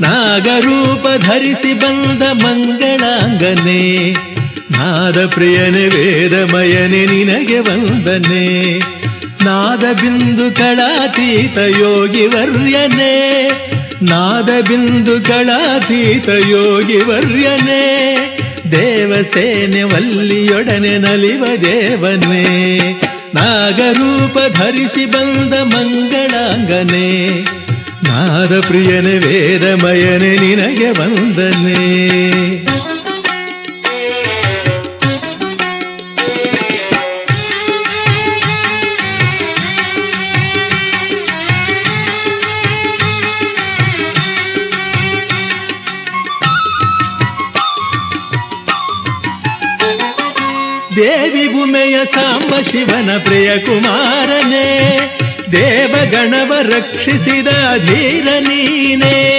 ನಾಗರೂಪ ಧರಿಸಿ ಬಂದ ಮಂಗಳಾಂಗನೆ. ನಾದ ಪ್ರಿಯನೆ ವೇದಮಯನೆ, ನಿನಗೆ ವಂದನೆ. ನಾದ ಬಿಂದು ಕಳಾತೀತ ಯೋಗಿ ವರ್ಯನೆ. ನಾದ ಬಿಂದು ಕಳಾತೀತ ಯೋಗಿ ವರ್ಯನೆ. ದೇವಸೇನೆ ವಲ್ಲಿಯೊಡನೆ ನಲಿವ ದೇವನೇ. ನಾಗರೂಪ ಧರಿಸಿ ಬಂದ ಮಂಗಳಾಂಗನೆ. ನಾದ ಪ್ರಿಯನೆ ವೇದಮಯನೆ ನಿನಗೆ ವಂದನೆ ದೇವಿ ಭೂಮೆಯ ಸಾಂಬ ಶಿವನ ಪ್ರಿಯ ಕುಮಾರನೇ ದೇವಗಣವ ರಕ್ಷಿಸಿದ ಧೀರ ನೀನೇ.